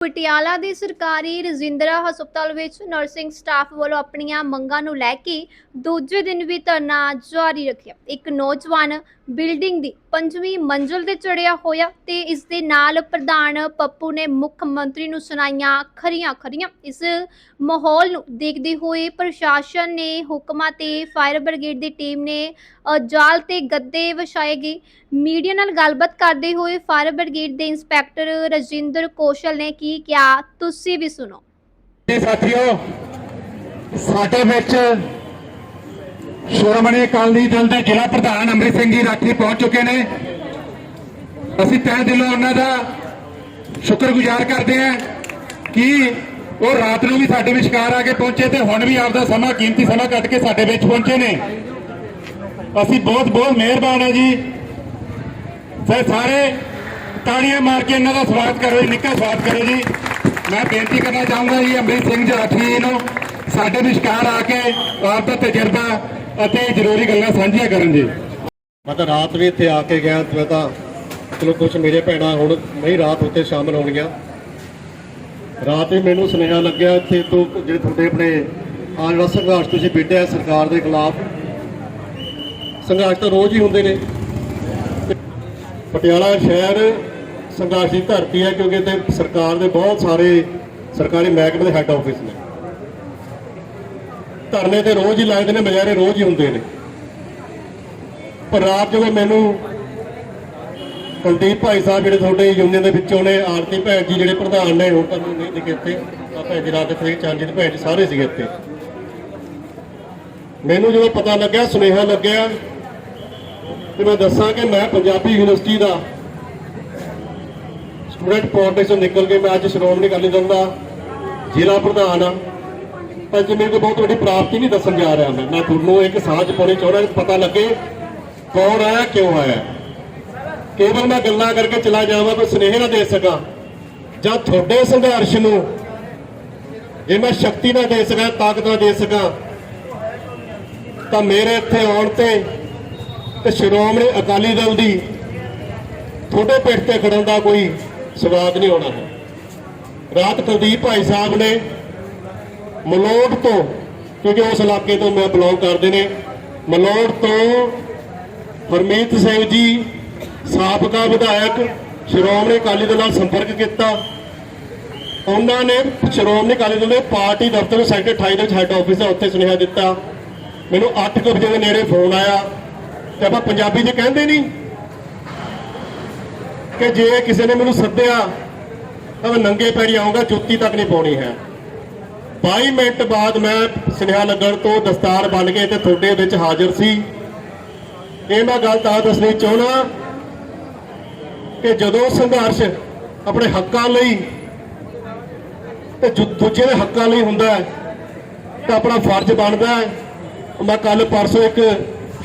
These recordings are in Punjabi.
ਪਟਿਆਲਾ ਦੇ ਸਰਕਾਰੀ ਰਜਿੰਦਰਾ ਹਸਪਤਾਲ ਵਿੱਚ ਨਰਸਿੰਗ ਸਟਾਫ ਵੱਲੋਂ ਆਪਣੀਆਂ ਮੰਗਾਂ ਨੂੰ ਲੈ ਕੇ ਦੂਜੇ ਦਿਨ ਵੀ ਧਰਨਾ ਜਾਰੀ ਰੱਖਿਆ। ਇੱਕ ਨੌਜਵਾਨ ਬਿਲਡਿੰਗ ਦੀ ਪੰਜਵੀਂ ਮੰਜ਼ਲ ਤੇ ਚੜਿਆ ਹੋਇਆ ਤੇ ਇਸ ਦੇ ਨਾਲ ਪ੍ਰਧਾਨ ਪੱਪੂ ਨੇ ਮੁੱਖ ਮੰਤਰੀ ਨੂੰ ਸੁਣਾਈਆਂ ਖਰੀਆਂ ਖਰੀਆਂ। ਇਸ ਮਾਹੌਲ ਨੂੰ ਦੇਖਦੇ ਹੋਏ ਪ੍ਰਸ਼ਾਸਨ ਨੇ ਹੁਕਮਾਂ ਤੇ ਫਾਇਰ ਬ੍ਰਿਗੇਡ ਦੀ ਟੀਮ ਨੇ ਜਾਲ ਤੇ ਗੱਦੇ ਵਿਛਾਏ ਗਏ। ਮੀਡੀਆ ਨਾਲ ਗੱਲਬਾਤ ਕਰਦੇ ਹੋਏ ਫਾਇਰ ਬ੍ਰਿਗੇਡ ਦੇ ਇੰਸਪੈਕਟਰ ਰਜਿੰਦਰ ਕੌਸ਼ਲ ਨੇ ਕੀ ਕਿਹਾ, ਤੁਸੀਂ ਵੀ ਸੁਣੋ। ਸਾਥੀਓ, ਸਾਡੇ ਵਿੱਚ ਸ਼੍ਰੋਮਣੀ ਅਕਾਲੀ ਦਲ ਦੇ ਜ਼ਿਲ੍ਹਾ ਪ੍ਰਧਾਨ ਅੰਮ੍ਰਿਤ ਸਿੰਘ ਜੀ ਰਾਠੀ ਪਹੁੰਚ ਚੁੱਕੇ ਨੇ। ਅਸੀਂ ਤਹਿ ਦਿਲੋਂ ਉਹਨਾਂ ਦਾ ਸ਼ੁਕਰਗੁਜ਼ਾਰ ਕਰਦੇ ਹਾਂ ਕਿ ਉਹ ਰਾਤ ਨੂੰ ਵੀ ਸਾਡੇ ਵਿਚਕਾਰ ਆ ਕੇ ਪਹੁੰਚੇ ਤੇ ਹੁਣ ਵੀ ਆਪਦਾ ਸਮਾਂ, ਕੀਮਤੀ ਸਮਾਂ ਕੱਢ ਕੇ ਸਾਡੇ ਵਿੱਚ ਪਹੁੰਚੇ ਨੇ। ਅਸੀਂ ਬਹੁਤ ਬਹੁਤ ਮਿਹਰਬਾਨ ਹਾਂ ਜੀ। ਤੇ ਸਾਰੇ ਤਾੜੀਆਂ ਮਾਰ ਕੇ ਇਹਨਾਂ ਦਾ ਸਵਾਗਤ ਕਰੋ ਜੀ ਨਿੱਘਾ ਸਵਾਗਤ ਕਰੋ ਜੀ। ਮੈਂ ਬੇਨਤੀ ਕਰਨਾ ਚਾਹੂੰਗਾ ਜੀ, ਅੰਮ੍ਰਿਤ ਸਿੰਘ ਜਾਠੀ ਜੀ ਨੂੰ ਸਾਡੇ ਵਿਚਕਾਰ ਆ ਕੇ ਆਪ ਦਾ ਤਜਰਬਾ ਅਤੇ ਜ਼ਰੂਰੀ ਗੱਲਾਂ ਸਾਂਝੀਆਂ ਕਰਨ ਜੀ। ਮੈਂ ਤਾਂ ਰਾਤ ਵੀ ਇੱਥੇ ਆ ਕੇ ਗਿਆ, ਮੈਂ ਤਾਂ ਚਲੋ ਕੁਝ ਮੇਰੇ ਭੈਣਾਂ ਹੁਣ ਨਹੀਂ, ਰਾਤ ਉੱਤੇ ਸ਼ਾਮਲ ਹੋਣਗੀਆਂ। ਰਾਤ ਵੀ ਮੈਨੂੰ ਸੁਨੇਹਾ ਲੱਗਿਆ ਇੱਥੇ ਤੋਂ ਜਿਹੜੇ ਤੁਹਾਡੇ ਆਪਣੇ ਆ ਜਿਹੜਾ ਸੰਘਰਸ਼ ਤੁਸੀਂ ਵਿੱਢਿਆ ਸਰਕਾਰ ਦੇ ਖਿਲਾਫ। ਸੰਘਰਸ਼ ਤਾਂ ਰੋਜ਼ ਹੀ ਹੁੰਦੇ ਨੇ। ਪਟਿਆਲਾ ਸ਼ਹਿਰ ਸੰਘਰਸ਼ ਦੀ ਧਰਤੀ ਹੈ ਕਿਉਂਕਿ ਇੱਥੇ ਸਰਕਾਰ ਦੇ ਬਹੁਤ ਸਾਰੇ ਸਰਕਾਰੀ ਮਹਿਕਮੇ ਦੇ ਹੈੱਡ ਆਫਿਸ ਨੇ। ਧਰਨੇ ਤੇ ਰੋਜ਼ ਹੀ ਲੱਗਦੇ ਨੇ ਬਜ਼ਾਰੇ ਰੋਜ਼ ਹੀ ਹੁੰਦੇ ਨੇ। ਪਰ ਰਾਤ ਜਦੋਂ ਮੈਨੂੰ ਕੁਲਦੀਪ ਭਾਈ ਸਾਹਿਬ ਜਿਹੜੇ ਤੁਹਾਡੇ ਯੂਨੀਅਨ ਦੇ ਵਿੱਚੋਂ ਨੇ, ਆਰਤੀ ਭੈਣ ਜੀ ਜਿਹੜੇ ਪ੍ਰਧਾਨ ਨੇ, ਉਹ ਤੁਹਾਨੂੰ ਨਹੀਂ ਦਿਖੇ ਇੱਥੇ। ਆ ਭੈਣ ਜੀ ਰਾਤ ਇੱਥੇ ਚੰਦ ਭੈਣ ਜੀ ਸਾਰੇ ਸੀਗੇ ਇੱਥੇ। ਮੈਨੂੰ ਜਦੋਂ ਪਤਾ ਲੱਗਿਆ, ਸੁਨੇਹਾ ਲੱਗਿਆ, ਤੇ ਮੈਂ ਦੱਸਾਂ ਕਿ ਮੈਂ ਪੰਜਾਬੀ ਯੂਨੀਵਰਸਿਟੀ ਦਾ ਸਟੂਡੈਂਟ ਪੋਲਿਟਿਕਸ ਨਿਕਲ ਕੇ ਮੈਂ ਅੱਜ ਸ਼੍ਰੋਮਣੀ ਅਕਾਲੀ ਦਲ ਦਾ ਜ਼ਿਲ੍ਹਾ ਪ੍ਰਧਾਨ ਆ ਪਰ ਜੇ ਮੇਰੇ ਬਹੁਤ ਵੱਡੀ ਪ੍ਰਾਪਤੀ ਨਹੀਂ ਦੱਸਣ ਜਾ ਰਿਹਾ ਮੈਂ। ਮੈਂ ਤੁਹਾਨੂੰ ਇੱਕ ਸਾਂਝ ਪਾਉਣੀ ਚਾਹੁੰਦਾ ਪਤਾ ਲੱਗੇ ਕੌਣ ਆਇਆ, ਕਿਉਂ ਆਇਆ। ਕੇਵਲ ਮੈਂ ਗੱਲਾਂ ਕਰਕੇ ਚਲਾ ਜਾਵਾਂ, ਕੋਈ ਸੁਨੇਹੇ ਨਾ ਦੇ ਸਕਾਂ। ਜਾਂ ਤੁਹਾਡੇ ਸੰਘਰਸ਼ ਨੂੰ ਜੇ ਮੈਂ ਸ਼ਕਤੀ ਨਾ ਦੇ ਸਕਾਂ, ਤਾਕਤ ਨਾ ਦੇ ਸਕਾਂ, ਤਾਂ ਮੇਰੇ ਇੱਥੇ ਆਉਣ ਤੇ ਤੇ ਸ਼੍ਰੋਮਣੀ ਅਕਾਲੀ ਦਲ ਦੀ ਤੁਹਾਡੇ ਪਿੱਠ ਤੇ ਖੜਨ ਦਾ ਕੋਈ ਸਵਾਦ ਨਹੀਂ ਹੋਣਾ ਹੈ। ਰਾਤ ਕੁਲਦੀਪ ਭਾਈ ਸਾਹਿਬ ਨੇ ਮਲੋਟ ਤੋਂ, ਕਿਉਂਕਿ ਉਸ ਇਲਾਕੇ ਤੋਂ ਮੈਂ ਬਿਲੋਂਗ ਕਰਦੇ ਨੇ, ਮਲੋਟ ਤੋਂ ਹਰਮੀਤ ਸਿੰਘ ਜੀ, ਸਾਬਕਾ ਵਿਧਾਇਕ ਸ਼੍ਰੋਮਣੀ ਅਕਾਲੀ ਦਲ ਨਾਲ ਸੰਪਰਕ ਕੀਤਾ। ਉਹਨਾਂ ਨੇ ਸ਼੍ਰੋਮਣੀ ਅਕਾਲੀ ਦਲ ਦੇ ਪਾਰਟੀ ਦਫ਼ਤਰ ਨੂੰ ਸੈਕਟਰ 28 ਦੇ ਵਿੱਚ ਹੈੱਡ ਆਫਿਸ ਹੈ ਉੱਥੇ ਸੁਨੇਹਾ ਦਿੱਤਾ। ਮੈਨੂੰ 8 ਵਜੇ ਦੇ ਨੇੜੇ ਫੋਨ ਆਇਆ। ਤੇ ਆਪਾਂ ਪੰਜਾਬੀ 'ਚ ਕਹਿੰਦੇ ਨਹੀਂ ਕਿ ਜੇ ਕਿਸੇ ਨੇ ਮੈਨੂੰ ਸੱਦਿਆ, ਤਾਂ ਮੈਂ ਨੰਗੇ ਪੈਰੀ ਆਉਂਗਾ ਜੁੱਤੀ ਤੱਕ ਨਹੀਂ ਪਾਉਣੀ ਹੈ। 22 ਮਿੰਟ ਬਾਅਦ ਮੈਂ ਸੁਨੇਹਾ ਲੱਗਣ ਤੋਂ ਦਸਤਾਰ ਬਣ ਕੇ ਤੇ ਤੁਹਾਡੇ ਵਿੱਚ ਹਾਜ਼ਰ ਸੀ। ਇਹ ਮੈਂ ਗੱਲ ਤਾਂ ਦੱਸਣੀ ਚਾਹੁੰਦਾ ਕਿ ਜਦੋਂ ਸੰਘਰਸ਼ ਆਪਣੇ ਹੱਕਾਂ ਲਈ ਤੇ ਦੂਜੇ ਦੇ ਹੱਕਾਂ ਲਈ ਹੁੰਦਾ ਹੈ, ਤਾਂ ਆਪਣਾ ਫਰਜ਼ ਬਣਦਾ ਹੈ। ਮੈਂ ਕੱਲ ਪਰਸੋਂ ਇੱਕ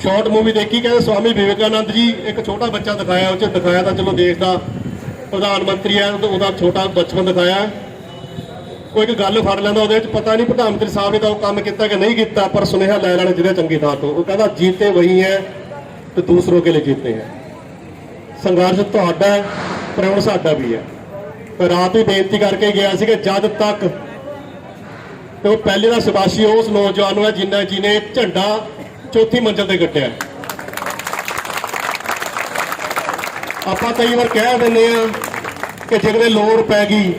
ਸ਼ਾਰਟ ਮੂਵੀ ਦੇਖੀ, ਕਹਿੰਦੇ ਸਵਾਮੀ ਵਿਵੇਕਾਨੰਦ ਜੀ ਇੱਕ ਛੋਟਾ ਬੱਚਾ ਦਿਖਾਇਆ, ਉਹ ਚ ਦਿਖਾਇਆ ਤਾਂ ਚਲੋ ਦੇਸ਼ ਦਾ ਪ੍ਰਧਾਨ ਮੰਤਰੀ ਹੈ, ਉਹਦਾ ਛੋਟਾ ਬਚਪਨ ਦਿਖਾਇਆ। ਕੋਈ ਇੱਕ ਗੱਲ ਫੜ ਲੈਂਦਾ, ਉਹਦੇ ਵਿੱਚ ਪਤਾ ਨਹੀਂ ਪ੍ਰਧਾਨ ਮੰਤਰੀ ਸਾਹਿਬ ਨੇ ਤਾਂ ਉਹ ਕੰਮ ਕੀਤਾ ਕਿ ਨਹੀਂ ਕੀਤਾ, ਪਰ ਸੁਨੇਹਾ ਲੈ ਲੈਣਾ ਜਿਹਦੇ ਚੰਗੀ ਥਾਂ ਤੋਂ। ਉਹ ਕਹਿੰਦਾ, ਜੀਤੇ ਵਹੀ ਹੈ ਤੇ ਦੂਸਰੋਂ ਕੇ ਲਈ ਜੀਤੇ ਹੈ ਸੰਘਰਸ਼ ਤੁਹਾਡਾ ਹੈ ਪਰ ਹੁਣ ਸਾਡਾ ਵੀ ਹੈ ਮੈਂ ਰਾਤ ਹੀ ਬੇਨਤੀ ਕਰਕੇ ਗਿਆ ਸੀ ਕਿ ਜਦ ਤੱਕ ਤੇ ਉਹ ਪਹਿਲੇ ਦਾ ਸ਼ਬਾਸ਼ੀ ਉਸ ਨੌਜਵਾਨ ਨੂੰ ਹੈ ਜਿੰਨਾ ਜਿਹਨੇ ਝੰਡਾ ਚੌਥੀ ਮੰਜ਼ਲ ਤੇ ਗੱਟਿਆ ਆਪਾਂ ਕਈ ਵਾਰ ਕਹਿ ਦਿੰਦੇ ਆ ਕਿ ਜਿਹੜੇ ਲੋੜ ਪੈ ਗਈ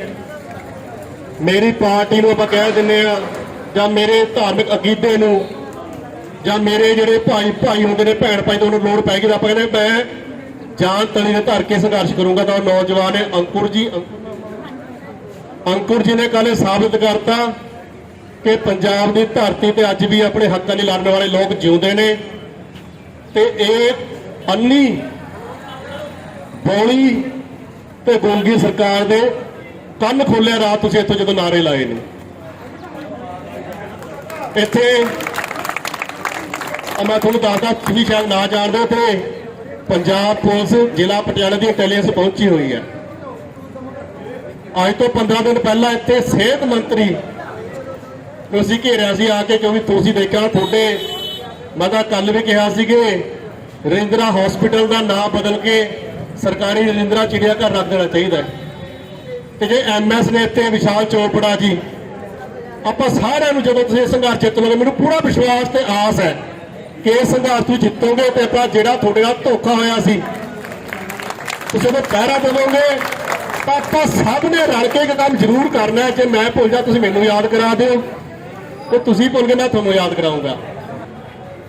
ਮੇਰੀ ਪਾਰਟੀ ਨੂੰ ਆਪਾਂ ਕਹਿ ਦਿੰਦੇ ਆ ਜਾਂ ਮੇਰੇ ਧਾਰਮਿਕ ਅਕੀਦੇ ਨੂੰ, ਜਾਂ ਮੇਰੇ ਜਿਹੜੇ ਭਾਈ ਭਾਈ ਹੁੰਦੇ ਨੇ, ਭੈਣ ਭਾਈ ਤੋਂ ਉਹਨੂੰ ਲੋੜ ਪੈ ਗਈ ਤਾਂ ਆਪਾਂ ਕਹਿੰਦੇ ਮੈਂ ਜਾਨ ਤਲੀ ਨੇ ਧਰ ਕੇ ਸੰਘਰਸ਼ ਕਰੂੰਗਾ ਤਾਂ ਨੌਜਵਾਨ ਹੈ ਅੰਕੁਰ ਜੀ। ਅੰਕੁਰ ਜੀ ਨੇ ਕੱਲ੍ਹ ਇਹ ਸਾਬਤ ਕਰਤਾ ਕਿ ਪੰਜਾਬ ਦੀ ਧਰਤੀ ਤੇ ਅੱਜ ਵੀ ਆਪਣੇ ਹੱਕਾਂ ਲਈ ਲੜਨ ਵਾਲੇ ਲੋਕ ਜਿਉਂਦੇ ਨੇ ਤੇ ਇਹ ਅੰਨੀ, ਬੋਲੀ ਤੇ ਗੋਂਗੀ ਸਰਕਾਰ ਦੇ ਕੰਨ ਖੋਲਿਆ ਰਾਤ ਤੁਸੀਂ ਇੱਥੋਂ ਜਦੋਂ ਨਾਰੇ ਲਾਏ ਨੇ। ਇੱਥੇ ਮੈਂ ਤੁਹਾਨੂੰ ਦੱਸਦਾ, ਤੁਸੀਂ ਸ਼ਾਇਦ ਨਾ ਜਾਣਦੇ ਤੇ ਪੰਜਾਬ ਪੁਲਿਸ ਜ਼ਿਲ੍ਹਾ ਪਟਿਆਲਾ ਦੀ ਇੰਟੈਲੀਜੈਂਸ ਪਹੁੰਚੀ ਹੋਈ ਹੈ। ਅੱਜ ਤੋਂ 15 ਦਿਨ ਪਹਿਲਾਂ ਇੱਥੇ ਸਿਹਤ ਮੰਤਰੀ ਨੂੰ ਅਸੀਂ ਘੇਰਿਆ ਸੀ ਆ ਕੇ ਕਿਉਂਕਿ ਤੁਸੀਂ ਦੇਖਿਆ ਤੁਹਾਡੇ। ਮੈਂ ਤਾਂ ਕੱਲ ਵੀ ਕਿਹਾ ਸੀ ਕਿ ਰਿੰਦਰਾ ਹਸਪੀਟਲ ਦਾ ਨਾਮ ਬਦਲ ਕੇ ਸਰਕਾਰੀ ਰਿੰਦਰਾ ਚਿੜੀਆ ਘਰ ਰੱਖ ਦੇਣਾ ਚਾਹੀਦਾ ਹੈ। ਤੇ ਜੇ ਐਮਐਸ ਨੇ ਤੇ ਵਿਸ਼ਾਲ ਚੋਪੜਾ ਜੀ, ਆਪਾਂ ਸਾਰਿਆਂ ਨੂੰ ਜਦੋਂ ਤੁਸੀਂ ਸੰਘਰਸ਼ ਜਿੱਤ ਲਓਗੇ, ਮੈਨੂੰ ਪੂਰਾ ਵਿਸ਼ਵਾਸ ਤੇ ਆਸ ਹੈ ਕਿ ਇਹ ਸੰਘਰਸ਼ ਤੁਸੀਂ ਜਿੱਤੋਗੇ ਤੇ ਆਪਾਂ ਜਿਹੜਾ ਤੁਹਾਡੇ ਨਾਲ ਧੋਖਾ ਹੋਇਆ ਸੀ, ਤੁਸੀਂ ਉਹਦਾ ਪਹਿਰਾ ਦੇਵੋਗੇ ਤਾਂ ਆਪਾਂ ਸਭ ਨੇ ਰਲ ਕੇ ਇੱਕ ਕੰਮ ਜ਼ਰੂਰ ਕਰਨਾ ਹੈ। ਜੇ ਮੈਂ ਭੁੱਲ ਜਾ, ਤੁਸੀਂ ਮੈਨੂੰ ਯਾਦ ਕਰਾ ਦਿਓ। ਤੇ ਤੁਸੀਂ ਭੁੱਲ ਗਏ, ਮੈਂ ਤੁਹਾਨੂੰ ਯਾਦ ਕਰਾਉਂਗਾ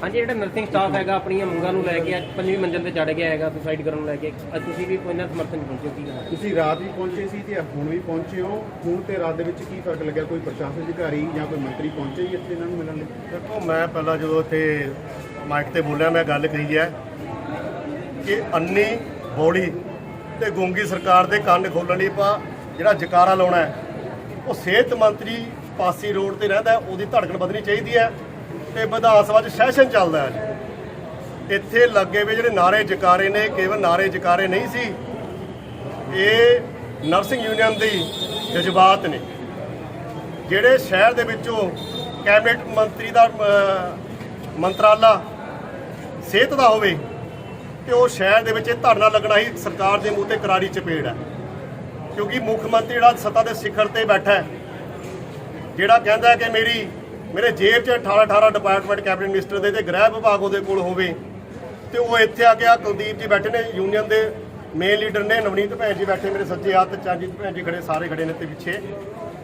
ਹਾਂਜੀ ਜਿਹੜਾ ਨਰਸਿੰਗ ਸਟਾਫ ਹੈਗਾ ਆਪਣੀਆਂ ਮੰਗਾਂ ਨੂੰ ਲੈ ਕੇ ਅੱਜ ਪੰਜਵੀਂ ਮੰਜ਼ਿਲ ਤੇ ਚੜ ਗਿਆ ਹੈਗਾ ਸੁਸਾਈਡ ਕਰਨ ਨੂੰ ਲੈ ਕੇ। ਅੱਜ ਤੁਸੀਂ ਵੀ ਕੋਈ ਨਾ ਸਮਰਥਨ ਪਹੁੰਚੇ ਹੋ ਕੀ ਗੱਲ ਤੁਸੀਂ ਰਾਤ ਵੀ ਪਹੁੰਚੇ ਸੀ ਤੇ ਹੁਣ ਵੀ ਪਹੁੰਚੇ ਹੋ। ਹੁਣ ਤੇ ਰਾਤ ਦੇ ਵਿੱਚ ਕੀ ਫ਼ਰਕ ਲੱਗਿਆ? ਕੋਈ ਪ੍ਰਸ਼ਾਸਨ ਅਧਿਕਾਰੀ ਜਾਂ ਕੋਈ ਮੰਤਰੀ ਪਹੁੰਚੇ ਜੀ ਇੱਥੇ ਇਹਨਾਂ ਨੂੰ ਮਿਲਣ ਲਈ? ਦੇਖੋ ਮੈਂ ਪਹਿਲਾਂ ਜਦੋਂ ਇੱਥੇ ਮਾਈਕ ਤੇ ਬੋਲਿਆ ਮੈਂ ਗੱਲ ਕਹੀ ਹੈ ਕਿ ਅੰਨੀ ਬੋੜੀ ਤੇ ਗੂੰਗੀ ਸਰਕਾਰ ਦੇ ਕੰਨ ਖੋਲਣ ਲਈ ਆਪਾਂ ਜਿਹੜਾ ਜਕਾਰਾ ਲਾਉਣਾ ਹੈ ਉਹ ਸਿਹਤ ਮੰਤਰੀ ਪਾਸੀ ਰੋਡ ਤੇ ਰਹਿੰਦਾ ਹੈ, ਉਹਦੀ ਧੜਕਣ ਵਧਣੀ ਚਾਹੀਦੀ ਹੈ। ਤੇ ਵਿਧਾਨ ਸਭਾ 'ਚ ਸੈਸ਼ਨ ਚੱਲਦਾ ਹੈ। ਇੱਥੇ ਲੱਗੇ ਵੇ ਜਿਹੜੇ ਨਾਰੇ ਜਕਾਰੇ ਨੇ, ਕੇਵਲ ਨਾਰੇ ਜਕਾਰੇ ਨਹੀਂ ਸੀ, ਇਹ ਨਰਸਿੰਗ ਯੂਨੀਅਨ ਦੀ ਜਜ਼ਬਾਤ ਨੇ। ਜਿਹੜੇ ਸ਼ਹਿਰ ਦੇ ਵਿੱਚੋਂ ਕੈਬਨਿਟ ਮੰਤਰੀ ਦਾ ਮੰਤਰਾਲਾ ਸਿਹਤ ਦਾ ਹੋਵੇ, ਤੇ ਉਹ ਸ਼ਹਿਰ ਦੇ ਵਿੱਚ ਇਹ ਧਰਨਾ ਲੱਗਣਾ ਹੀ ਸਰਕਾਰ ਦੇ ਮੂੰਹ ਤੇ ਕਰਾਰੀ ਚਪੇੜ ਹੈ। ਕਿਉਂਕਿ ਮੁੱਖ ਮੰਤਰੀ ਜਿਹੜਾ ਸੱਤਾ ਦੇ ਸਿਖਰ ਤੇ ਬੈਠਾ ਹੈ, ਜਿਹੜਾ ਕਹਿੰਦਾ ਕਿ ਮੇਰੀ ਮੇਰੇ ਜੇਬ 'ਚ 18 18 ਡਿਪਾਰਟਮੈਂਟ ਕੈਬਨਿਟ ਮਿਨਿਸਟਰ ਦੇ ਤੇ ਗ੍ਰਹਿ ਵਿਭਾਗ ਉਹਦੇ ਕੋਲ ਹੋਵੇ ਤੇ ਉਹ ਇੱਥੇ ਆ ਕੇ ਆ ਕੁਲਦੀਪ ਜੀ ਬੈਠੇ ਨੇ ਯੂਨੀਅਨ ਦੇ ਮੇਨ ਲੀਡਰ ਨੇ, ਨਵਨੀਤ ਭੈਣ ਜੀ ਬੈਠੇ ਮੇਰੇ ਸੱਜੇ ਹੱਥ ਤੇ ਚਰਨਜੀਤ ਭੈਣ ਜੀ ਖੜੇ, ਸਾਰੇ ਖੜੇ ਨੇ ਤੇ ਪਿੱਛੇ।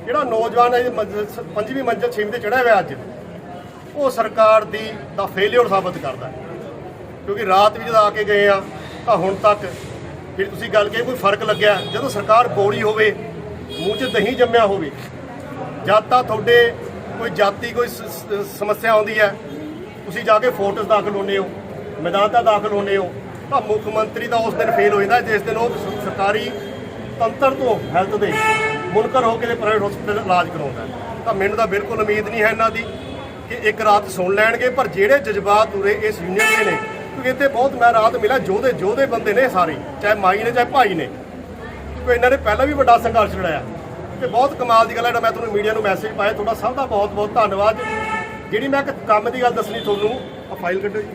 ਜਿਹੜਾ ਨੌਜਵਾਨ ਹੈ ਪੰਜਵੀਂ ਮੰਜ਼ਿਲ ਛੇਵੀਂ ਤੇ ਚੜਿਆ ਹੋਇਆ ਅੱਜ, ਉਹ ਸਰਕਾਰ ਦੀ ਦਾ ਫੇਲਿਅਰ ਸਾਬਤ ਕਰਦਾ ਹੈ। ਕਿਉਂਕਿ ਰਾਤ ਵੀ ਜਦੋਂ ਆ ਕੇ ਗਏ ਆ, ਤਾਂ ਹੁਣ ਤੱਕ ਜਿਹੜੀ ਤੁਸੀਂ ਗੱਲ ਕਹੀ, ਕੋਈ ਫ਼ਰਕ ਲੱਗਿਆ। ਜਦੋਂ ਸਰਕਾਰ ਬੋੜੀ ਹੋਵੇ, ਮੂੰਹ 'ਚ ਦਹੀਂ ਜੰਮਿਆ ਹੋਵੇ ਜਦ ਤਾਂ ਤੁਹਾਡੇ ਕੋਈ ਜਾਤੀ, ਕੋਈ ਸਮੱਸਿਆ ਆਉਂਦੀ ਹੈ, ਤੁਸੀਂ ਜਾ ਕੇ ਫੋਰਟਸ ਦਾਖਲ ਹੁੰਦੇ ਹੋ, ਮੈਦਾਨ ਤਾਂ ਦਾਖਲ ਹੁੰਦੇ ਹੋ, ਤਾਂ ਮੁੱਖ ਮੰਤਰੀ ਦਾ ਉਸ ਦਿਨ ਫੇਲ ਹੋ ਜਾਂਦਾ ਜਿਸ ਦਿਨ ਉਹ ਸਰਕਾਰੀ ਤੰਤਰ ਤੋਂ ਹੈਲਥ ਦੇ ਮੁਨਕਰ ਹੋ ਕੇ ਤੇ ਪ੍ਰਾਈਵੇਟ ਹਸਪੀਟਲ ਇਲਾਜ ਕਰਾਉਂਦਾ ਤਾਂ ਮੈਨੂੰ ਤਾਂ ਬਿਲਕੁਲ ਉਮੀਦ ਨਹੀਂ ਹੈ ਇਹਨਾਂ ਦੀ ਕਿ ਇੱਕ ਰਾਤ ਸੁਣ ਲੈਣਗੇ, ਪਰ ਜਿਹੜੇ ਜਜ਼ਬਾਤ ਉਰੇ ਇਸ ਯੂਨੀਅਨ ਦੇ ਨੇ, ਕਿਉਂਕਿ ਇੱਥੇ ਬਹੁਤ ਮੈਂ ਰਾਤ ਮਿਲਿਆ, ਜੋਧੇ ਜੋਧੇ ਬੰਦੇ ਨੇ ਸਾਰੇ, ਚਾਹੇ ਮਾਈ ਨੇ, ਚਾਹੇ ਭਾਈ ਨੇ। ਕਿਉਂਕਿ ਇਹਨਾਂ ਨੇ ਪਹਿਲਾਂ ਵੀ ਵੱਡਾ ਸੰਘਰਸ਼ ਲੜਾਇਆ। ਤੇ ਬਹੁਤ ਕਮਾਲ ਦੀ ਗੱਲ ਹੈ। ਜਿਹੜਾ ਮੈਂ ਤੁਹਾਨੂੰ ਮੀਡੀਆ ਨੂੰ ਮੈਸੇਜ ਪਾਇਆ, ਤੁਹਾਡਾ ਸਭ ਦਾ ਬਹੁਤ ਬਹੁਤ ਧੰਨਵਾਦ। ਜਿਹੜੀ ਮੈਂ ਇੱਕ ਕੰਮ ਦੀ ਗੱਲ ਦੱਸਣੀ ਤੁਹਾਨੂੰ ਆ ਫਾਈਲ ਕੱਢੋ ਜੀ।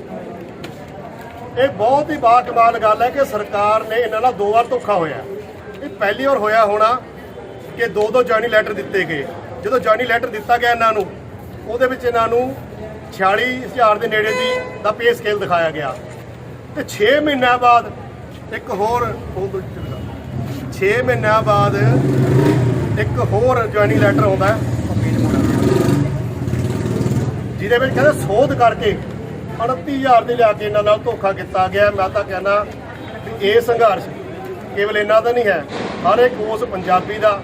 ਇਹ ਬਹੁਤ ਹੀ ਬਾਕਮਾਲ ਗੱਲ ਹੈ ਕਿ ਸਰਕਾਰ ਨੇ ਇਹਨਾਂ ਨਾਲ ਦੋ ਵਾਰ ਧੋਖਾ ਹੋਇਆ। ਇਹ ਪਹਿਲੀ ਵਾਰ ਹੋਇਆ ਹੋਣਾ ਕਿ ਦੋ ਦੋ ਜੁਆਇਨਿੰਗ ਲੈਟਰ ਦਿੱਤੇ ਗਏ। ਜਦੋਂ ਜੁਆਇਨਿੰਗ ਲੈਟਰ ਦਿੱਤਾ ਗਿਆ ਇਹਨਾਂ ਨੂੰ, ਉਹਦੇ ਵਿੱਚ ਇਹਨਾਂ ਨੂੰ 46000 ਦੇ ਨੇੜੇ ਦੀ ਦਾ ਪੇ ਸਕੇਲ ਦਿਖਾਇਆ ਗਿਆ। ਤੇ 6 ਮਹੀਨਿਆਂ ਬਾਅਦ ਇੱਕ ਹੋਰ 6 ਮਹੀਨਿਆਂ ਬਾਅਦ ਇੱਕ ਹੋਰ ਜੁਆਇਨਿੰਗ ਲੈਟਰ ਆਉਂਦਾ ਹੈ। ਜਿਹਦੇ ਵਿੱਚ ਕਹਿੰਦੇ ਸੋਧ ਕਰਕੇ 38000 ਦੇ ਲਿਆ ਕੇ ਇਹਨਾਂ ਨਾਲ ਧੋਖਾ ਕੀਤਾ ਗਿਆ। ਮੈਂ ਤਾਂ ਕਹਿੰਦਾ ਇਹ ਸੰਘਰਸ਼ ਕੇਵਲ ਇਹਨਾਂ ਦਾ ਨਹੀਂ ਹੈ। ਹਰ ਇੱਕ ਉਸ ਪੰਜਾਬੀ ਦਾ,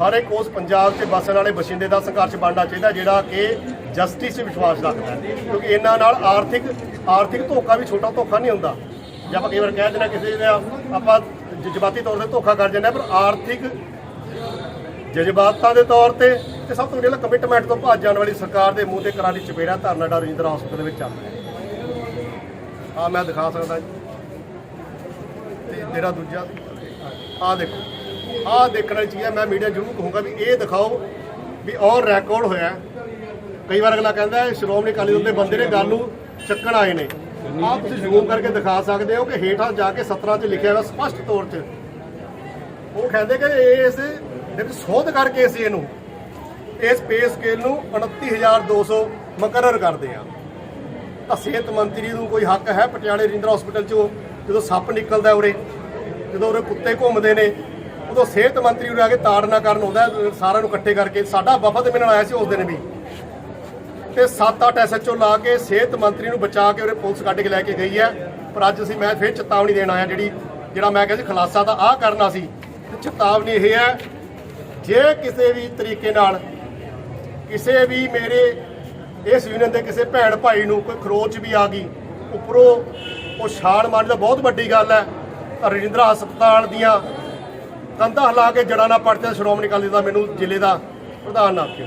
ਹਰ ਇੱਕ ਉਸ ਪੰਜਾਬ 'ਚ ਵਸਣ ਵਾਲੇ ਬਸ਼ਿੰਦੇ ਦਾ ਸੰਘਰਸ਼ ਬਣਨਾ ਚਾਹੀਦਾ, ਜਿਹੜਾ ਕਿ ਜਸਟਿਸ 'ਚ ਵਿਸ਼ਵਾਸ ਰੱਖਦਾ ਕਿਉਂਕਿ ਇਹਨਾਂ ਨਾਲ ਆਰਥਿਕ ਆਰਥਿਕ ਧੋਖਾ ਵੀ ਛੋਟਾ ਧੋਖਾ ਨਹੀਂ ਹੁੰਦਾ। ਜੇ ਆਪਾਂ ਕਈ ਵਾਰ ਕਹਿ ਦਿੰਦੇ ਕਿਸੇ ਦੇ, ਆਪਾਂ ਜਜ਼ਬਾਤੀ ਤੌਰ ਤੇ ਧੋਖਾ ਕਰ ਜਾਂਦੇ ਹਾਂ, ਪਰ ਆਰਥਿਕ ਜਜ਼ਬਾਤਾਂ ਦੇ ਤੌਰ ਤੇ ਤੇ ਸਭ ਤੋਂ ਵੱਡੀ ਗੱਲ ਕਮਿਟਮੈਂਟ ਤੋਂ ਭੱਜ ਜਾਣ ਵਾਲੀ ਸਰਕਾਰ ਦੇ ਮੂੰਹ ਤੇ ਕਰਾਰੀ ਚਪੇੜਾ ਧਰਨਾ ਡਾ ਰਜਿੰਦਰ ਹਸਪਤਾਲ ਵਿੱਚ ਚੱਲ ਰਿਹਾ ਆ ਮੈਂ ਦਿਖਾ ਸਕਦਾ ਜੀ। ਤੇ ਤੇਰਾ ਦੂਜਾ ਆ ਦੇਖੋ ਆ ਦੇਖਣਾ ਵਾਲੀ ਚੀਜ਼ ਹੈ, ਮੈਂ ਮੀਡੀਆ ਜ਼ਰੂਰ ਕਹੂੰਗਾ ਵੀ ਇਹ ਦਿਖਾਓ ਵੀ ਔਰ ਰੈਕੋਰਡ ਹੋਇਆ ਕਈ ਵਾਰ ਅਗਲਾ ਕਹਿੰਦਾ ਹੈ, ਸ਼੍ਰੋਮਣੀ ਅਕਾਲੀ ਦਲ ਦੇ ਬੰਦੇ ਨੇ ਗੱਲ ਨੂੰ ਚੱਕਣ ਆਏ ਨੇ। ਆਪ ਤੁਸੀਂ ਜ਼ੂਮ ਕਰਕੇ ਦਿਖਾ ਸਕਦੇ ਹੋ ਕਿ ਹੇਠਾਂ ਜਾ ਕੇ 17 'ਚ ਲਿਖਿਆ ਹੋਇਆ ਸਪਸ਼ਟ ਤੌਰ 'ਤੇ ਉਹ ਕਹਿੰਦੇ ਕਿ ਇਸ ਦੇ ਸੋਧ ਕਰਕੇ ਅਸੀਂ ਇਹਨੂੰ ਇਸ ਪੇ ਸਕੇਲ ਨੂੰ 29200 ਮੁਕਰਰ ਕਰਦੇ ਆ ਤਾਂ ਸਿਹਤ ਮੰਤਰੀ ਨੂੰ ਕੋਈ ਹੱਕ ਹੈ? ਪਟਿਆਲੇ ਰਿੰਦਰ ਹਸਪੀਟਲ 'ਚੋਂ ਜਦੋਂ ਸੱਪ ਨਿਕਲਦਾ ਉਰੇ, ਜਦੋਂ ਉਰੇ ਕੁੱਤੇ ਘੁੰਮਦੇ ਨੇ, ਉਦੋਂ ਸਿਹਤ ਮੰਤਰੀ ਉਰੇ ਆ ਕੇ ਤਾੜਨਾ ਕਰਨ ਆਉਂਦਾ ਸਾਰਿਆਂ ਨੂੰ ਇਕੱਠੇ ਕਰਕੇ। ਸਾਡਾ ਵਫਦ ਨਾਲ ਆਇਆ ਸੀ ਉਸ ਦਿਨ ਵੀ। ਤੇ 7-8 ਐਸਐਚਓ ਲਾ ਕੇ ਸਿਹਤ ਮੰਤਰੀ ਨੂੰ ਬਚਾ ਕੇ ਉਰੇ ਪੁਲਿਸ ਕੱਢ ਕੇ ਲੈ ਕੇ ਗਈ ਹੈ। ਪਰ ਅੱਜ ਅਸੀਂ ਮੈਂ ਫਿਰ ਚੇਤਾਵਨੀ ਦੇਣ ਆਇਆ ਜਿਹੜੀ ਜਿਹੜਾ ਮੈਂ ਕਿਹਾ ਸੀ ਖੁਲਾਸਾ ਤਾਂ ਆਹ ਕਰਨਾ ਸੀ। ਚੇਤਾਵਨੀ ਇਹ ਹੈ, ਜੇ ਕਿਸੇ ਵੀ ਤਰੀਕੇ ਨਾਲ ਕਿਸੇ ਵੀ ਮੇਰੇ ਇਸ ਯੂਨੀਅਨ ਦੇ ਕਿਸੇ ਭੈਣ ਭਾਈ ਨੂੰ ਕੋਈ ਖਰੋਚ ਵੀ ਆ ਗਈ, ਉੱਪਰੋਂ ਉਹ ਛਾਲ ਮਾਰਨ ਦਾ ਬਹੁਤ ਵੱਡੀ ਗੱਲ ਹੈ ਰਜਿੰਦਰਾ ਹਸਪਤਾਲ ਦੀਆਂ ਕੰਧਾਂ ਹਿਲਾ ਕੇ ਜੜਾਂ ਨਾਲ ਪੜਤੇ ਸ਼੍ਰੋਮਣੀ ਅਕਾਲੀ ਦਾ ਮੈਨੂੰ ਜ਼ਿਲ੍ਹੇ ਦਾ ਪ੍ਰਧਾਨ ਨਾ ਆਖਿਓ।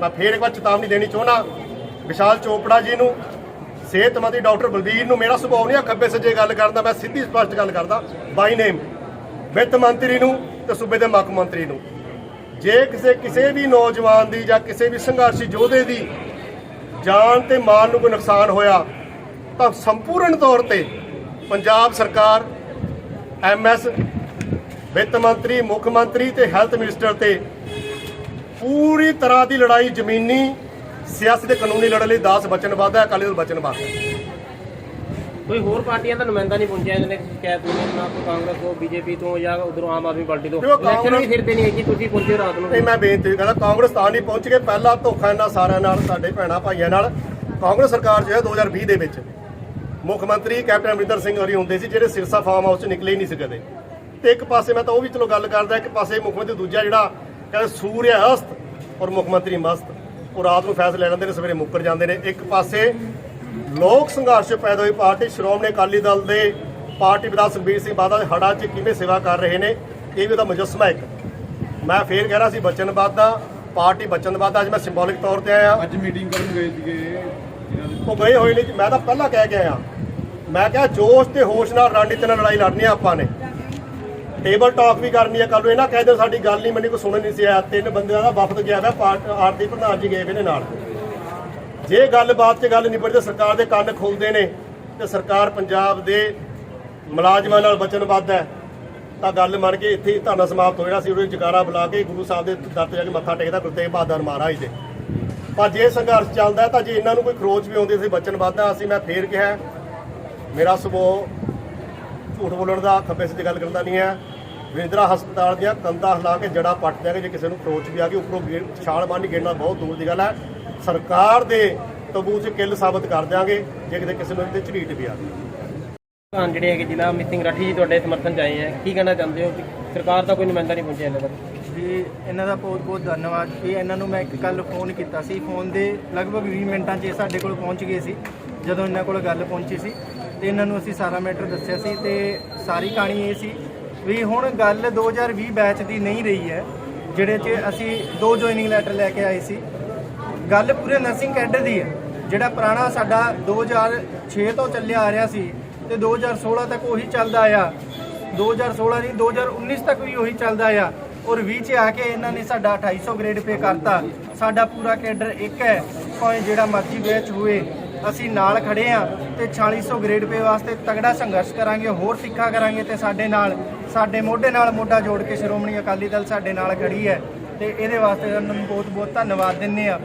ਮੈਂ ਫੇਰ ਇੱਕ ਵਾਰ ਚੇਤਾਵਨੀ ਦੇਣੀ ਚਾਹੁੰਦਾ, ਵਿਸ਼ਾਲ ਚੋਪੜਾ ਜੀ ਨੂੰ ਸਿਹਤ ਮੰਤਰੀ ਡਾਕਟਰ ਬਲਬੀਰ ਨੂੰ, ਮੇਰਾ ਸੁਭਾਅ ਨਹੀਂ ਆ ਖੱਬੇ ਸੱਜੇ ਗੱਲ ਕਰਦਾ, ਮੈਂ ਸਿੱਧੀ ਸਪਸ਼ਟ ਗੱਲ ਕਰਦਾ ਬਾਈ ਨੇਮ ਵਿੱਤ ਮੰਤਰੀ ਨੂੰ ਤੇ ਸੂਬੇ ਦੇ ਮੁੱਖ ਮੰਤਰੀ ਨੂੰ। ਜੇ ਕਿਸੇ ਕਿਸੇ ਵੀ ਨੌਜਵਾਨ ਦੀ ਜਾਂ ਕਿਸੇ ਵੀ ਸੰਘਰਸ਼ੀ ਯੋਧੇ ਦੀ ਜਾਨ ਤੇ ਮਾਲ ਨੂੰ ਕੋਈ ਨੁਕਸਾਨ ਹੋਇਆ, ਤਾਂ ਸੰਪੂਰਨ ਤੌਰ ਤੇ ਪੰਜਾਬ ਸਰਕਾਰ ਐਮਐਸ ਵਿੱਤ ਮੰਤਰੀ, ਮੁੱਖ ਮੰਤਰੀ ਤੇ ਹੈਲਥ ਮਿਨਿਸਟਰ ਤੇ ਪੂਰੀ ਤਰ੍ਹਾਂ ਦੀ ਲੜਾਈ ਜ਼ਮੀਨੀ ਸਿਆਸੀ ਤੇ ਕਾਨੂੰਨੀ ਲੜਨ ਲਈ ਦਾਸ ਵਚਨਬੱਧ ਹੈ ਅਕਾਲੀ ਦਲ ਵਚਨਬੱਧ ਹੈ ਕੋਈ ਹੋਰ ਪਾਰਟੀਆਂ ਦਾ ਨੁਮਾਇੰਦਾ ਨਹੀਂ ਪਹੁੰਚਿਆ ਇਹਨਾਂ ਨੇ ਸ਼ਿਕਾਇਤ ਹੋਈ ਨਾ ਕੋਈ ਕਾਂਗਰਸ ਤੋਂ ਬੀਜੇਪੀ ਤੋਂ ਜਾਂ ਉਧਰੋਂ ਆਮ ਆਦਮੀ ਪਾਰਟੀ ਤੋਂ। ਦੇਖੋ, ਇਲੈਕਸ਼ਨ ਵੀ ਕਾਂਗਰਸ- ਫਿਰਦੇ ਨਹੀਂ ਹੈ ਕਿ ਤੁਸੀਂ ਪਹੁੰਚੇ ਰਾਤ ਨੂੰ। ਨਹੀਂ ਮੈਂ ਬੇਨਤੀ ਕਰਦਾ ਕਾਂਗਰਸ ਤਾਂ ਨਹੀਂ ਪਹੁੰਚ ਕੇ ਪਹਿਲਾ ਧੋਖਾ ਇਹਨਾਂ ਸਾਰਿਆਂ ਨਾਲ ਸਾਡੇ ਭੈਣਾਂ ਭਾਈਆਂ ਨਾਲ। ਕਾਂਗਰਸ ਸਰਕਾਰ ਜੋ ਹੈ 2020 ਦੇ ਵਿੱਚ ਮੁੱਖ ਮੰਤਰੀ ਕੈਪਟਨ ਅਮਰਿੰਦਰ ਸਿੰਘ ਹੋਰੀ ਹੁੰਦੇ ਸੀ ਜਿਹੜੇ ਸਿਰਸਾ ਫਾਰਮ ਹਾਊਸ ਚ ਨਿਕਲੇ ਹੀ ਨਹੀਂ ਸੀ ਕਦੇ ਤੇ ਇੱਕ ਪਾਸੇ ਮੈਂ ਤਾਂ ਉਹ ਵੀ ਚਲੋ ਗੱਲ ਕਰਦਾ ਇੱਕ ਪਾਸੇ ਮੁੱਖ ਮੰਤਰੀ ਦੂਜਾ ਜਿਹੜਾ ਕਹਿੰਦੇ ਸੂਰਿਆ ਅਸਤ ਔਰ ਮੁੱਖ ਮੰਤਰੀ ਮਸਤ ਉਹ ਰਾਤ ਨੂੰ ਫੈਸਲੇ ਲੈਂਦੇ ਨੇ ਸਵੇਰੇ ਮੁੱਕਰ ਜਾਂਦੇ ਨੇ। ਇੱਕ ਪਾਸੇ ਲੋਕ ਸੰਘਰਸ਼ ਪੈਦਾ ਹੋਈ ਪਾਰਟੀ ਸ਼੍ਰੋਮਣੀ ਅਕਾਲੀ ਦਲ ਦੇ ਪਾਰਟੀ ਵਿਧਾਇਕ ਸੁਖਬੀਰ ਸਿੰਘ ਬਾਦਲ ਦੇ ਹੜ੍ਹਾਂ 'ਚ ਕਿਵੇਂ ਸੇਵਾ ਕਰ ਰਹੇ ਨੇ ਇਹ ਵੀ ਉਹਦਾ ਮੁਜੱਸਮਾ ਇੱਕ। ਮੈਂ ਫੇਰ ਕਹਿ ਰਿਹਾ ਸੀ ਬਚਨਬੱਧ ਦਾ ਪਾਰਟੀ ਬਚਨਬੱਧ ਅੱਜ ਮੈਂ ਸਿੰਬੋਲਿਕ ਤੌਰ ਤੇ ਆਇਆ। ਅੱਜ ਮੀਟਿੰਗ ਕਰਨ ਗਏ ਸੀਗੇ। ਉਹ ਗਏ ਹੋਏ ਨਹੀਂ ਜੀ, ਮੈਂ ਤਾਂ ਪਹਿਲਾਂ ਕਹਿ ਕੇ ਆਇਆ। ਮੈਂ ਕਿਹਾ ਜੋਸ਼ ਤੇ ਹੋਸ਼ ਨਾਲ ਰਣਨੀਤੀ ਨਾਲ ਲੜਾਈ ਲੜਨੀ ਆ ਆਪਾਂ ਨੇ। ਟੇਬਲ ਟਾਕ ਵੀ ਕਰਨੀ ਆ ਕੱਲ ਨੂੰ ਇਹਨਾਂ ਕਹਿ ਦਿਓ ਸਾਡੀ ਗੱਲ ਨਹੀਂ ਮੰਨੀ ਕੋਈ ਸੁਣਨ ਨਹੀਂ ਸੀ ਆਇਆ। ਤਿੰਨ ਬੰਦਿਆਂ ਦਾ ਵਫਦ ਗਿਆ ਹੋਇਆ ਆਰਤੀ ਪ੍ਰਧਾਨ ਜੀ ਗਏ ਹੋਏ ਨੇ ਨਾਲ। ਜੇ ਗੱਲਬਾਤ 'ਚ ਗੱਲ ਨਿਬੜਦੇ ਸਰਕਾਰ ਦੇ ਕੰਨ ਖੁੱਲਦੇ ਨੇ ਤੇ ਸਰਕਾਰ ਪੰਜਾਬ ਦੇ ਮੁਲਾਜ਼ਮਾਂ ਨਾਲ ਵਚਨਬੱਧ ਹੈ। ਤਾਂ ਗੱਲ ਮੰਨ ਕੇ ਇੱਥੇ ਧਰਨਾ ਸਮਾਪਤ ਹੋ ਜਾਣਾ ਸੀ ਉਹਦੇ ਜਗਾਰਾ ਬੁਲਾ ਕੇ ਗੁਰੂ ਸਾਹਿਬ ਦੇ ਦਰ ਤੇ ਜਾ ਕੇ ਮੱਥਾ ਟੇਕਦਾ ਗੁਰੂ ਤੇਗ ਬਹਾਦਰ ਮਹਾਰਾਜ ਦੇ। ਪਰ ਜੇ ਸੰਘਰਸ਼ ਚੱਲਦਾ ਤਾਂ ਜੇ ਇਹਨਾਂ ਨੂੰ ਕੋਈ ਖਰੋਚ ਵੀ ਆਉਂਦੀ ਸੀ ਵਚਨਬੱਧ ਹਾਂ, ਅਸੀਂ ਮੈਂ ਫੇਰ ਕਿਹਾ ਮੇਰਾ ਸੁਭਾਅ ਝੂਠ ਬੋਲਣ ਦਾ, ਖੱਬੇ ਸੱਜੇ ਗੱਲ ਕਰਨ ਦਾ ਨਹੀਂ ਹੈ। ਵਿੰਦਰਾ ਹਸਪਤਾਲ ਦੀਆਂ ਕੰਧਾਂ ਹਿਲਾ ਕੇ ਜੜਾ ਪੱਟ ਦਿਆਂਗੇ ਜੇ ਕਿਸੇ ਨੂੰ ਖਰੋਚ ਵੀ ਆ ਗਈ, ਉੱਪਰੋਂ ਗੇ- ਛਾਲ ਮਾਰਨੀ ਗੇੜਨਾ ਬਹੁਤ ਦੂਰ ਦੀ ਗੱਲ ਹੈ। ਸਰਕਾਰ ਦੇ ਤਬੂ 'ਚ ਕਿੱਲ ਸਾਬਤ ਕਰ ਦਿਆਂਗੇ ਜੇ ਕਿਤੇ ਕਿਸੇ ਨੂੰ ਇਹਦੇ ਝਰੀਟ ਵੀ ਆ ਗਈ ਪ੍ਰਧਾਨ ਜਿਹੜੇ ਹੈਗੇ ਜ਼ਿਲ੍ਹਾ ਮਿਸਿੰਗ ਰਾਠੀ ਜੀ ਤੁਹਾਡੇ ਸਮਰਥਨ ਚ ਆਏ ਹੈ ਕੀ ਕਹਿਣਾ ਚਾਹੁੰਦੇ ਹੋ? ਕਿ ਸਰਕਾਰ ਦਾ ਕੋਈ ਨੁਮਾਇੰਦਾ ਨਹੀਂ ਪਹੁੰਚਿਆ ਇਹਨਾਂ ਤੱਕ ਜੀ ਇਹਨਾਂ ਦਾ ਬਹੁਤ ਬਹੁਤ ਧੰਨਵਾਦ। ਜੀ ਇਹਨਾਂ ਨੂੰ ਮੈਂ ਇੱਕ ਕੱਲ ਫੋਨ ਕੀਤਾ ਸੀ। ਫੋਨ ਦੇ ਲਗਭਗ 20 ਮਿੰਟਾਂ 'ਚ ਇਹ ਸਾਡੇ ਕੋਲ ਪਹੁੰਚ ਗਏ ਸੀ ਜਦੋਂ ਇਹਨਾਂ ਕੋਲ ਗੱਲ ਪਹੁੰਚੀ ਸੀ। ਤੇ ਇਹਨਾਂ ਨੂੰ ਅਸੀਂ ਸਾਰਾ ਮੈਟਰ ਦੱਸਿਆ ਸੀ ਤੇ ਸਾਰੀ ਕਹਾਣੀ ਇਹ ਸੀ ਵੀ ਹੁਣ ਗੱਲ 2020 ਬੈਚ ਦੀ ਨਹੀਂ ਰਹੀ ਹੈ ਜਿਹੜੇ 'ਚ ਅਸੀਂ ਦੋ ਜੁਆਇਨਿੰਗ ਲੈਟਰ ਲੈ ਕੇ ਆਏ ਸੀ। ਗੱਲ ਪੂਰੇ ਨਰਸਿੰਗ ਕੈਡਰ ਦੀ ਹੈ ਜਿਹੜਾ ਪੁਰਾਣਾ ਸਾਡਾ 2006 ਤੋਂ ਚੱਲਿਆ ਆ ਰਿਹਾ ਸੀ ਤੇ 2016 ਤੱਕ ਉਹੀ ਚੱਲਦਾ ਆ। 2016 ਨਹੀਂ 2019 ਤੱਕ ਵੀ ਉਹੀ ਚੱਲਦਾ ਆ। ਔਰ 20 ਚ ਆ ਕੇ ਇਹਨਾਂ ਨੇ ਸਾਡਾ 2800 ਗ੍ਰੇਡ ਪੇ ਕਰਤਾ। ਸਾਡਾ ਪੂਰਾ ਕੈਡਰ ਇੱਕ ਹੈ। ਭਾਵੇਂ ਜਿਹੜਾ ਮਰਜ਼ੀ ਬੈਚ ਹੋਏ ਅਸੀਂ ਨਾਲ ਖੜੇ ਆ ਤੇ 4600 ਗ੍ਰੇਡ ਪੇ ਵਾਸਤੇ ਤਗੜਾ ਸੰਘਰਸ਼ ਕਰਾਂਗੇ, ਹੋਰ ਤਿੱਖਾ ਕਰਾਂਗੇ ਤੇ ਸਾਡੇ ਨਾਲ, ਸਾਡੇ ਮੋਢੇ ਨਾਲ ਮੋਢਾ ਜੋੜ ਕੇ ਸ਼੍ਰੋਮਣੀ ਅਕਾਲੀ ਦਲ ਸਾਡੇ ਨਾਲ ਖੜੀ ਹੈ। ਤੇ ਇਹਦੇ ਵਾਸਤੇ ਇਹਨਾਂ ਨੂੰ ਬਹੁਤ ਬਹੁਤ ਧੰਨਵਾਦ ਦਿੰਨੇ ਆ।